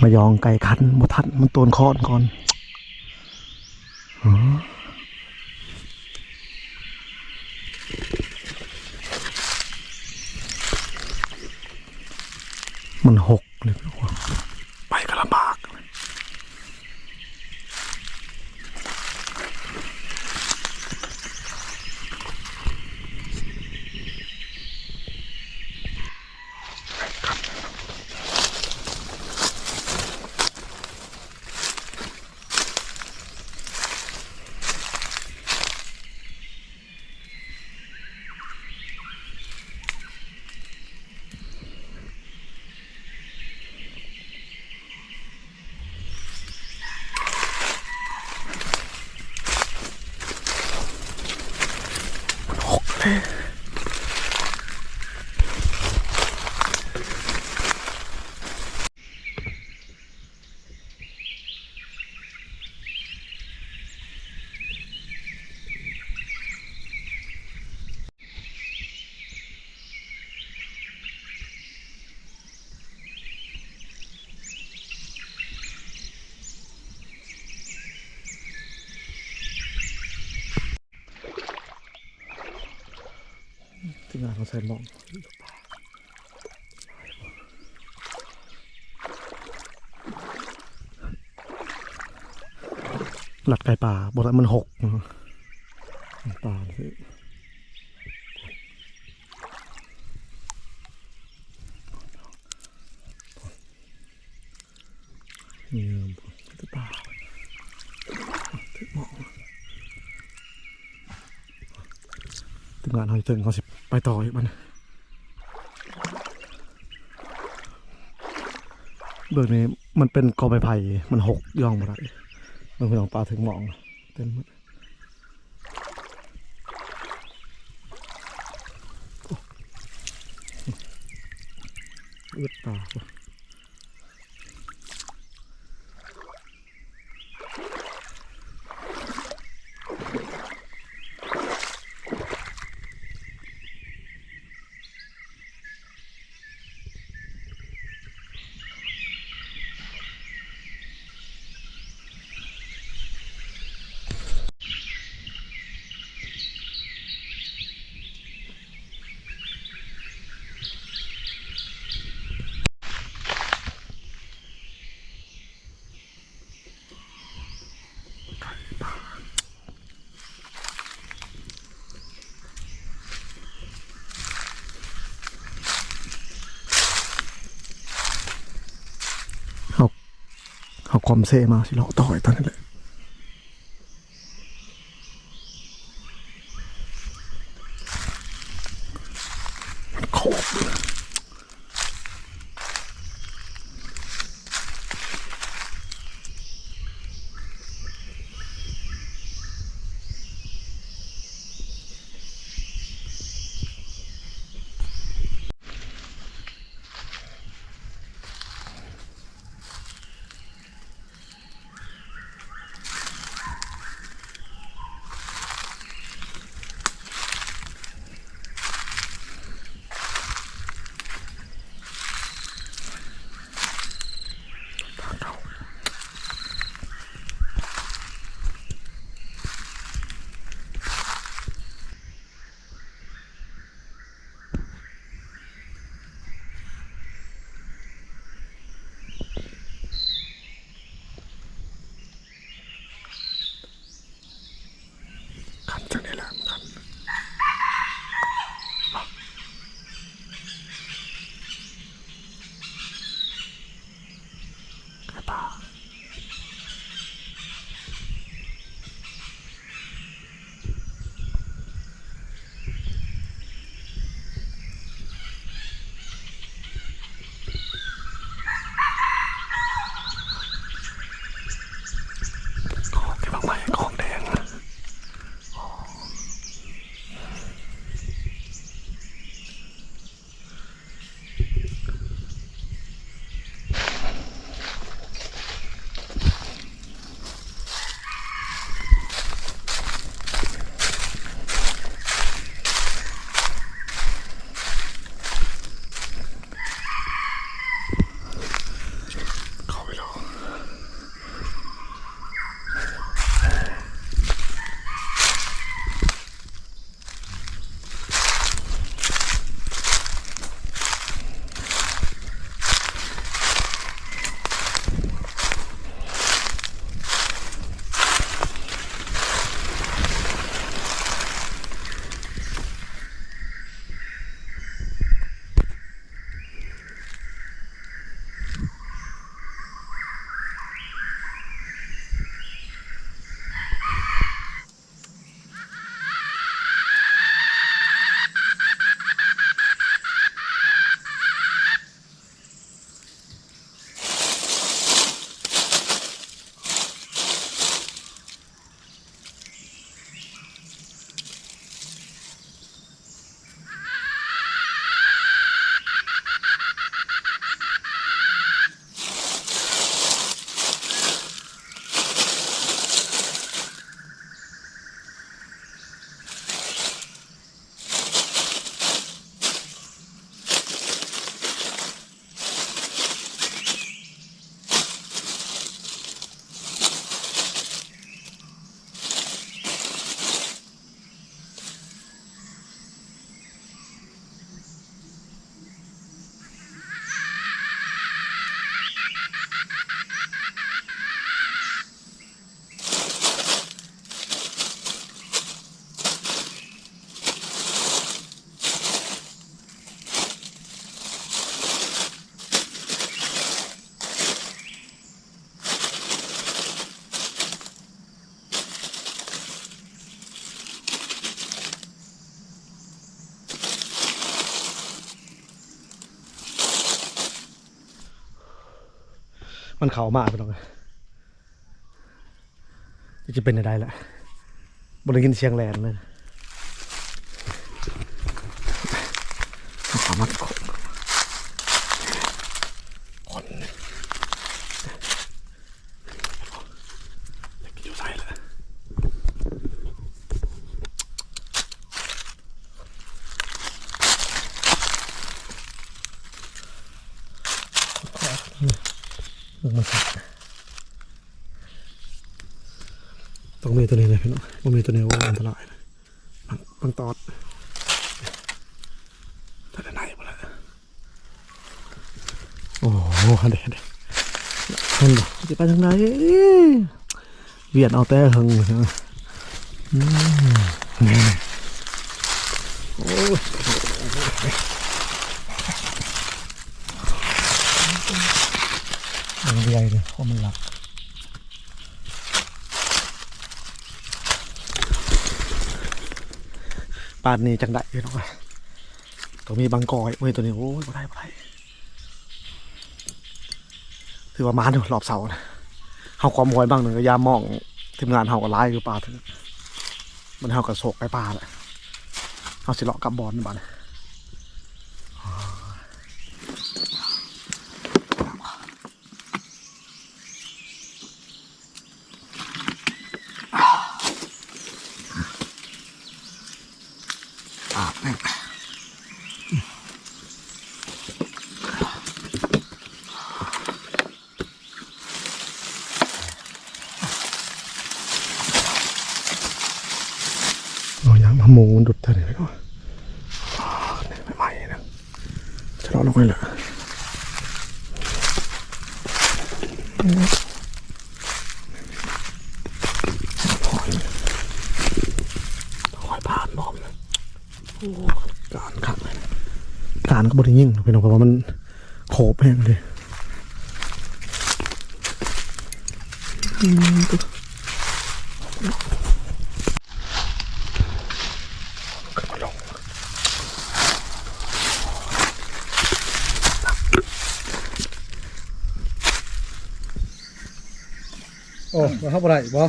มายองไก่คันบ่ทันมันโตนคอนก่อนอมันหกเลยพี่ว่า ที่ ส่หมองหลัดไก่ป่าบอกว่ามันหกนะป่าสินี่ที่ป่าที่หมองถึงงานเขาจะถึงเขาสิ ไปต่ออีกมันเบื้องนี้มันเป็นกอใบไผ่มันหกย่องมาได้มันเป็นของปลาถึงหมองเต็มหมด ควาคอมเซมาสิเราต่อยตอนนั้นแหละขอบเลย ขั มันเข่ามากไปหรอกจะเป็นอะไรแหละบริกินเชียงแลนเลยมันเข่ามากคนคนเด็กอยู่ไทยแหละมันสัตว์ต้องมีตัวนี้เลยพี่น้องว่ามีตัวนี้ว่าอันตรายนะบางบางตอดแต่ด้านในหมดแล้ว โอ้โหเด็ดเด็ดเห็นบ่จะไปทางไหนเวียนเอาแต่หึงโอ้ยใหญ่เลยเพราะมันหลักปานนี้จังได้พี่น้องอ้ยต้องมีบางกอยเว้ยตัวนี้โอ้ยบ่ได้บ่ได้ ถือว่ามาเถอะรอบเสานะเฮาความหอยบางหนึ่งก็ยามมองทีมงานเฮาก็ไล่อยู่ป่าถึงมันเฮาก็โศกไปป่าแหละเฮาสิเลาะกับบอลนี่บ้านอาบแม่งโอ้ยยังพะโมมันดุดเท่าไหร่ก็ไม่ใหม่ๆนะจะเลาะลงไปเลยหอยหอยผ่านรอบเลย การขับเลย ยิ่งเป็นเพราะว่ามันโขบแห้งเลยอืมก็ขึ้นมาลงโอ้มาเข้าอะไรบ่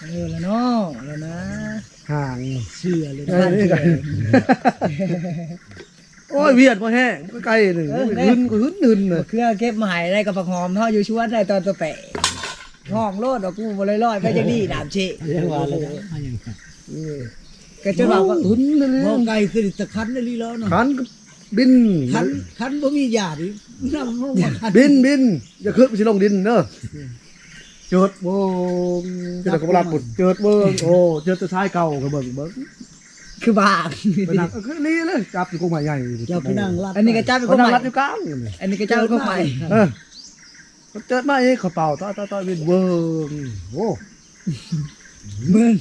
เออแล้วเนาะแล้วนะ ห่างเชื่อเลยเอ้ยนี่กันโอ้ยเวียดมาแห้งใกล้ๆหนึ่งหึนก็หึนหึนเลยเครื่องเก็บมาให้ได้กับผักหอมเท่าอยู่ชวนได้ตอนตัวแปะห้องโลดดอกกูบ่เลยลอยไปจังดีดามเชะเรียกว่าอะไรนะก็จะบอกว่าหึนเลยบ่ไก่คือตะคันได้ลีแล้วเนาะขันก็บินคันคันบ่มีหยาดินำลงมาคันบินบินอย่าขึ้นไปสิลงดินเนอะ เจิดเบิ้งเจิดกระบลาปุดเจิดเบิ้งโอ้เจิดจะท้ายเก่ากระเบิ้งเบิ้งคือบางไปนั่งเออคือนี่เลยจับอยู่กรงไม้ใหญ่เจ้าพี่นั่งรัดอันนี้ก็เจ้าเป็นไปคนนั่งใหรัม่ดอยู่กลางอยู่นี่อันนี้ก็เจ้าเป็นคนใหม่เออเจิดมาเองเขาเป่าต้อยต้อยต้อยบินเบิ้งโอ้มึง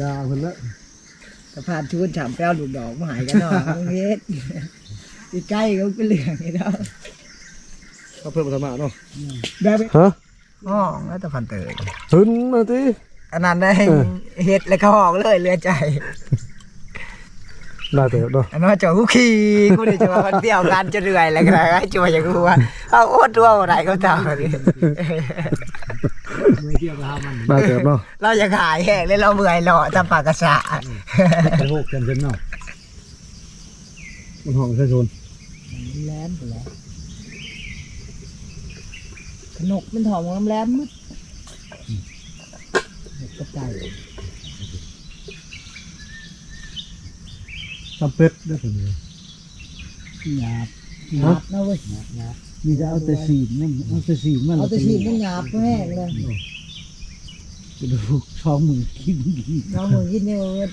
ยาเพิ่นละสะพานชวนฉ่ำแป้วลูกดอกมาใหายกันเนาะมึงเฮ็ดอีใกล้ก็เป็นเรื่องนี่เนาะ เขาเพิ่มมาสมาเนาะแบบฮะห้องแล้วแต่พันเตยหึนมาทีอันนั้นได้เออเฮ็ดแล้วก็ห้องเลยเรือใจได้เติบเนาะอันนั้นว่าจอดกูขี่กูได้จะมาคนเดียวกันจะเรื่อยแล้วก็ได้จัวอย่างกูว่าเอาโอดตัวอะไรก็ตามเลยมือเดียวกับมันได้เติบเนาะเราจะขายแห้งเลยเราเมื่อยหล่อตามปากกระสาไปโหกกันจนเนาะมันห้องใช่ชนแหลมไปแล้วข นกมันถอมน้ำแหลมมึดกระไก่จำเป็ดได้ผลเลยหยาบหยาบนะเว้ยหยาบหยาบมีแต่เอาแต่สีนนั่นเอาแต่สีนมันเอาแต่ฉีดมันหยาบแห้งเลยกระดูกช่องมือกินดีน้องมึงกินเนี่ยมัน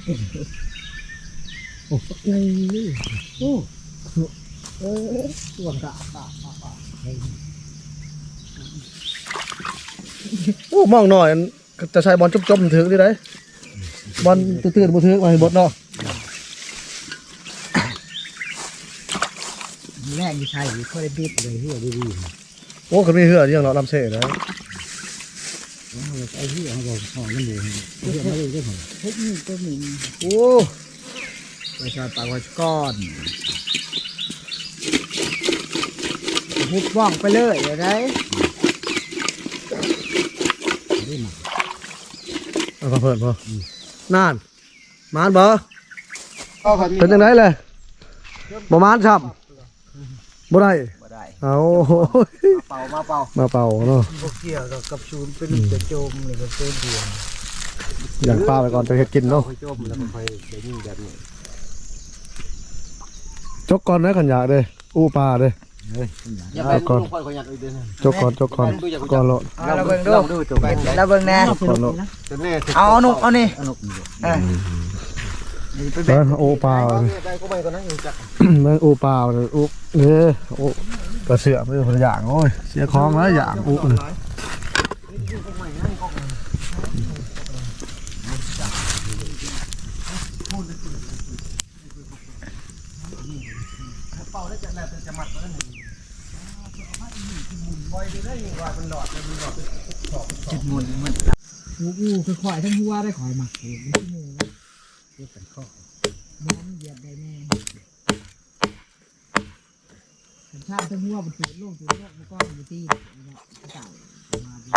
โอ้ยโอ้เออตัวกะกะกะกะ โอ้มองหน่อยจะใช้บอลจมๆถึงที่ไหนบอลตื่นๆบ่ถึงมาให้บดเนาะแรกมีใช่ค่อยบิดเลยที่ดีดีโอ้คนมีเหือที่ยังเราลำเสนะไอ้ที่เขาบอกห่อมันดีเพื่อนมาเลยได้ห่อเทคนิคตัวหนึ่งโอ้ไปชาปากไว้ก้อนหุบว่องไปเลยเดี๋ยวได้ เอามาเพิ่นบ่นานมานบ่เอาคันนี้เป็นจังไดเลยบ่มานช้ำบ่ได้บ่ได้เอาโอ้ยเป่ามาเป่ามาเป่าเนาะบ่เกี่ยวกับกับชูนเป็นจะโจมหรือกับเป็นเดียวอย่างป้าไปก่อนจะเฮ็ดกินเนาะค่อยโจมแล้วก็ค่อยได้ยิงแบบนี้จกก่อนนะขันยาเด้อู้ปลาเด้อย่าไปก่อนลูกค่อยค่อยยัดอีกเด้อจกก่อนจกก่อนก่อนโลดเอาเราเบิ่งดูลองดูจบไปเราเบิ่งแน่ก่อนโลดจนแน่เอาเอาหนุเอานี่เอานกนี่เออเอออู้ปลาเอาเลยเนี่ยได้ก็ไปก่อนนะอยู่จักนั่นอู้ปลาเลยอู้เนี่ยอู้กระเสือไม่คนละอย่างโอ้ยเสียของแล้วอย่างอู้นี่ จุดมุนมันหูอูคือข่อยทั้งหัวได้ข่อยหมักเองนี่หมูเรียกกันข้อน้ำเหยียบได้แน่สัญชาติทั้งหัวมันจุดโลกจุดโลกมันก็มันตีนะครับเก่ามาดี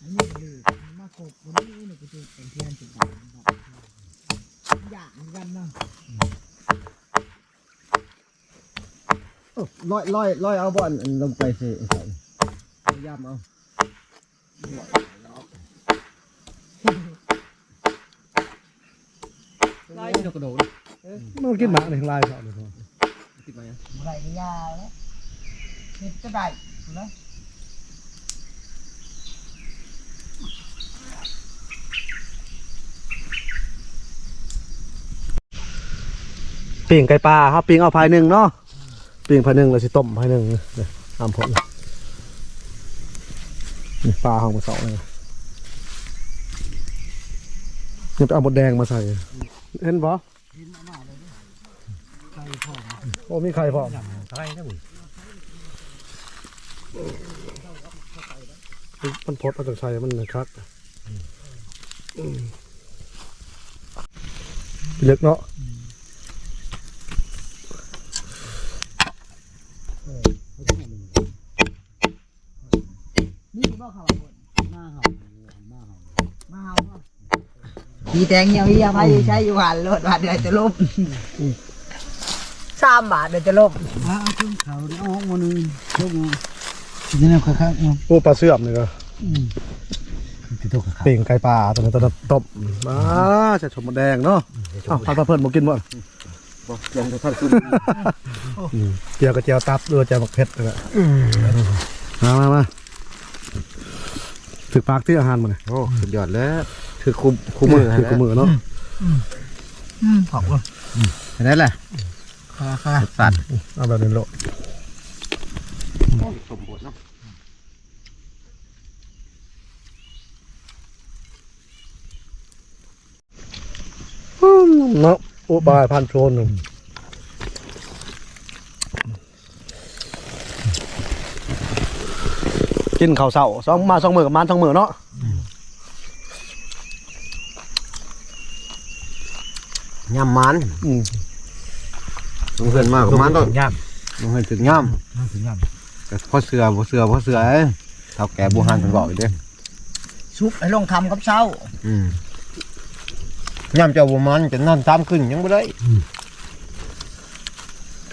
อันนี้ก็เลยมาขบวันนี้เนี่ยก็จะเป็นเพื่อนจุดด่างแบบอย่างเหมือนกันเนาะ ร้อยร้อยร้อยเอาบ่อนลงไปสิใส่พยายามเอาไล่นกกระโดดมันกินหมาในลายเขาเลยพ่อติดไหมไรก็ยาแล้วเฮ็ดก็ได้นะปิ่งไก่ปลาครับปิ่งเอาภายหนึ่งเนาะ ปิ่งภายหนึ่งแล้วสิต้มภายหนึ่งเนี่ยตามผลนี่ปลาห้องมาสองเลยนี่ไปเอาหมดแดงมาใส่ เห็นปะโอ้มีไข่พร้อมใช่ครับมันพดเอาจากใส่มันนะครับอืมเล็กเนาะ นี่ บ่เข้าบ่มาเฮามาเฮามาเฮามีแตงเหี่ยวเหี่ยวไผใช้อยู่หันรถบาทเดือนจะลบสามบาทเดือนจะลบเอาขึ้นเขาเอาออกมาหนึ่งชกเอาจะแนวคักๆเอาโอ้ปลาเสื่อมเลยก็ติดตัวคักปิ่งไก่ปลาตัวนี้ตัวนั้นต้มมาจะชมหมดแดงเนาะเอ้าปลาปลาเพิ่นบ่กินบ่ๆบอกยังจะทันขึ้นเจียวกับเจียวตับด้วยเจียวบักเผ็ดเลยอะมามามา ถึกปากที่อาหารมันเลยโอ้สุดยอดแล้วคือคุมคุมมือถือกุมือเนาะอืมขอบคุณเห็นไหมล่ะค่ะค่ะสัตว์เอาแบบนี้โลดสมบูรณ์เนาะเนาะโอ้บายพันโทนหนึ่ง กินข้าวเสาสองมาสองมือกับมันสองมือเนาะยำมันอืมลงเพื่อนมากกับมันต้องย่ลงเพื่อนถึงยำแต่พอเสือพอเสือพอเสือเอ้ยเท่าแก่บูฮันเป็นบอกอีกเด้อซุปให้ลงคำกับเช้าอืมยำเจ้าบูมันจะนอนตามขึ้นยังไม่ได้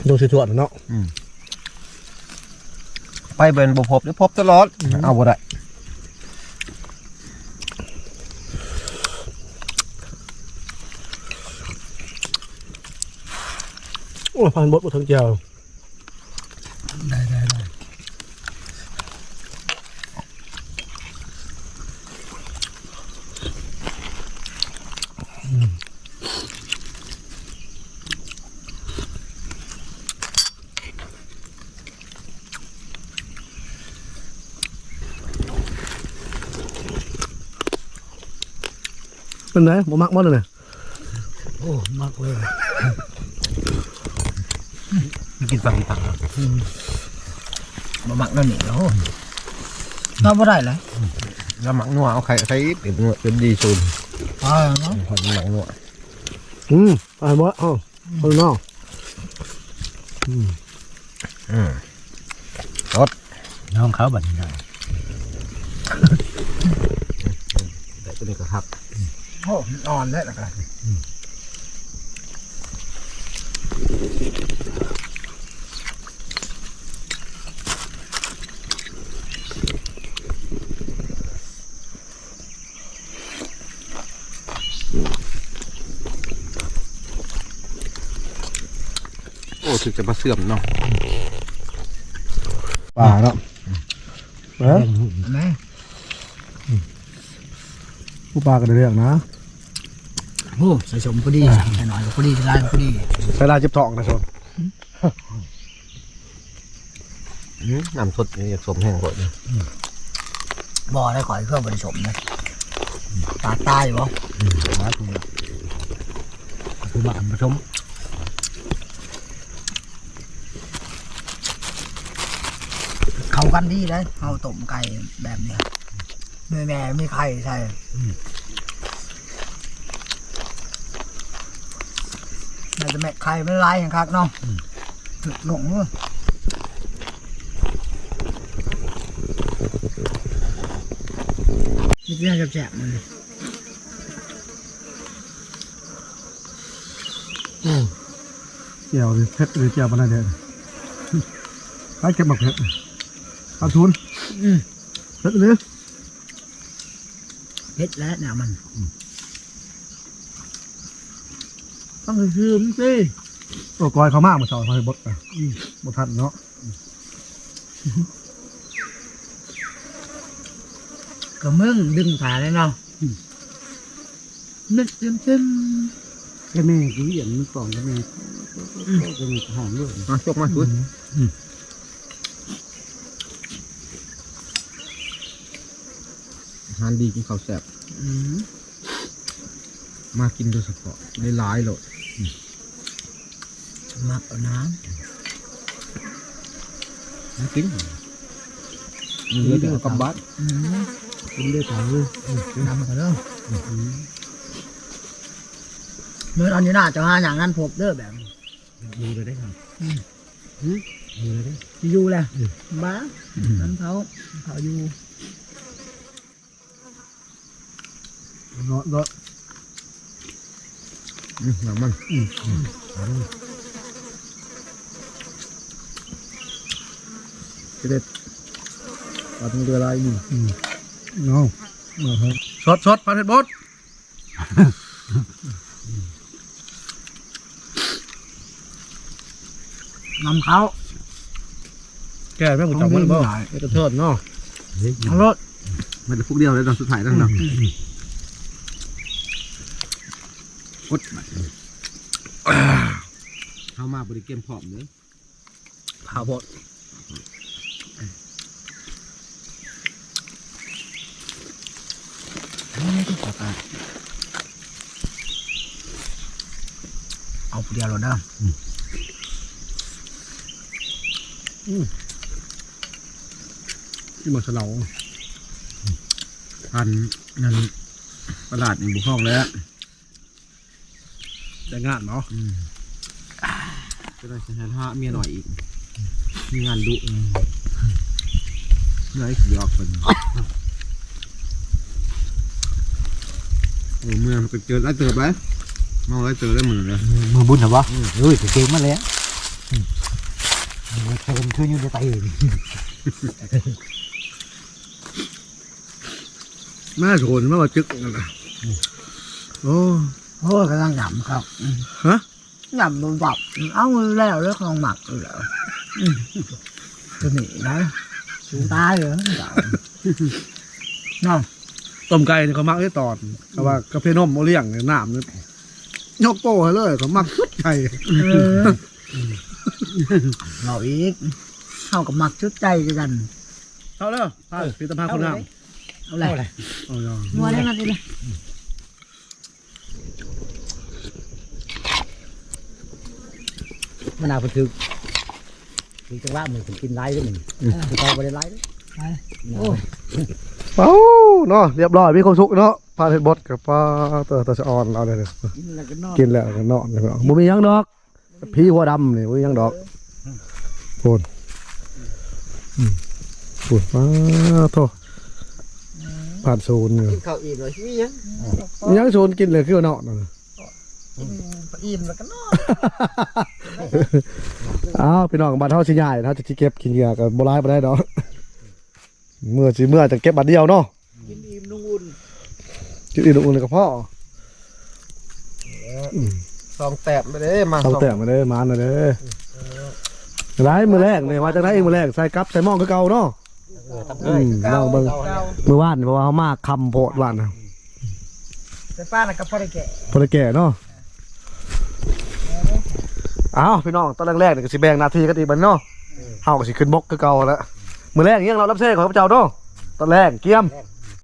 ำดูสิทวดเนาะ ไปเบินบุพบหรือพบตลอด เอาบ่ได้โอ้ยพันบดบดทั้งเจีย เป็นไงบ่มักหมดเลยเนี่ยโอ้มากเลยกินฟังกินฟังบ่มักนั่นนี่โอ้เราบ่ได้เลยแล้วหมักนัวเอาไข่ใส่เป็นนัวเป็นดีซูนอ๋อเนาะหอมหมักนัวอืมไปหมดเอ้าคนนอกอืมอืมรถน้องเขาบัดนี้ได้แต่ตัวนี้ก็ครับ โอ้อ่อนแล้วนะครับโอ้ถึงจะมาเสื่อมเนาะป่าเนาะเอ้ยนะ ผู้ปลาก็ได้เรื่องนะโอ้ใส่สมพอดีใส่หน่อยก็พอดีใส่ลายก็พอดีใส่ลายจิบทองนะชนน้ำสดนี่สมแห้งกว่าบ่อได้ข่อยเครื่องผสมนะตาตายบ่มาคุณคือบ้านผสมเข้ากันดีเลยเอาต้มไก่แบบเนี้ยแม่แม่มีไข่ใช่น่าจะแม่ไข่ไม่ลายอย่างคักเนาะหลงเลยนี่เรื่องแสบๆมันเลยเจียวหรือเพชรหรือเจียวมันอะไรเด่นให้เก็บหมักเพชรเอาทุนอืมเพชรหรือเผ็ดแล้วเนี่ยมัน ต้องคืมสิโอ้กอยเขามากมาสอนเขาให้บดอะบดทันเนาะก็มึงดึงขาเลยเนาะนึกเต็มเต็มแค่แม่กูเห็นมันกล่องแค่แม่จะมีหอมด้วยมาจกมาคุณอา หารดีกินข้าวแซ่บอืมมากินโดยเฉพาะได้หลายๆโหลดมักเอาน้มากินมีเยอะเดี๋ยวกลับบ้านำอืมกินได้ถามเลยนำกันเด้อเมื่อตอนนี้น่าจะหาอย่างนั้นพบเด้อแบบนี้ดูเลยได้ครับดูเลยได้อยู่แหละบ้าน้ำเขาเขาอยู่ เนาะเนาะหนังมันจะได้ปลาทงเรือลายนี่เนาะสดสดปลาเห็ดบดนำเขาแก่แม่งกูจับมันบ่ไม่กระเทิดเนาะเอารถมันจะพวกเดียวเลยตอนสุดท้ายนั่นเนาะ อดเข้ามาบริเกมพร้อมเลยเผาบดเอาผู้เดียวรถเด้อที่มันเสลาพันนั่นตลาดในบุห้องแล้ว ได้งานเนาะจะได้สัญหาเมียหน่อยอีก มีงานดุเมื่อไอ้ขี้ออกคนโอ้เมื่อมันไปเจอไล่เติบไหมมองไล่เติบได้เหมือนเลยมือบุญเหรอวะเฮ้ยเก่งมาแล้วมันเติมช่วยอยู่ในไตแม่โฉนแม่ว่าจึกนั่นน่ะโอ้ โอ้ยกำลังหยำครับฮะหยำโดนจับเอาแล้วเรื่องของหมักอยู่แล้วอืมจะหนีนะสูตายเหรอเจ้าเนาะต้มไก่นี่เขามักได้ตอนเขาว่ากาแฟนมโมเลี้ยงเนี่ยน้ำเนี่ยยกโป้ให้เลยเขามักสุดไก่เออเราอีกเข้ากับหมักชุดใจกันเข้าแล้วพาพิธภัณฑ์คนงามเอาเลยเอาเลยนัวได้นาทีเลย มะนาวเป็นถึกถึงจังหวะมือผมกินไล่ด้วยหนึ่งเขาไม่ได้ไล่ด้วยโอ้เอ้าเนาะเรียบร้อยมีความสุขเนาะพาเห็ดบดกับปลาตัวตัวสะออนเราเลยเนี่ยกินแล้วก็นอนกินแล้วก็นอนเลยบ่มีหยังดอกพี่หัวดำนี่บ่มีหยังดอกโพนปวดฟ้าโทษผ่านโซนเนี่ยกินข้าวอิ่มเลยชีวิตยังยังโซนกินเลยคือว่าเนาะนั่นน่ะ อิ่มแล้วก็นอนอ้าวพี่น้องบ้านเฮาสิใหญ่ถ้าจะสิเก็บกินเหยื่อก็บ่ร้ายบ่ได้ดอกเมื่อสิเมื่อจะเก็บบัดเดียวเนาะกินอิ่มนุ่งอุ่นกินอื่นอุ่นๆกับพ่อสองแต้มไปเลยมาเอาแต่มาเด้มาหน่อยเด้ร้ายมือแรกเลยว่าจังได๋มือแรกใส่กับใส่หม้องคือเก่าเนาะอืมลอเบิ่งมือว่านเพราะว่าเฮามากคำโพดวานนะแต่ป้าน่ะก็พอได้แก่พอได้แก่เนาะ อ้าวพี่น้องตอนแรกๆนี่ก็สิแบ่งหน้าที่กันอีกบัดเนาะเฮาก็สิขึ้นบกคือเก่าแล้วมื้อแรกยังเรารับใช้ของพระเจ้าเนาะตอนแรกเกียม แรก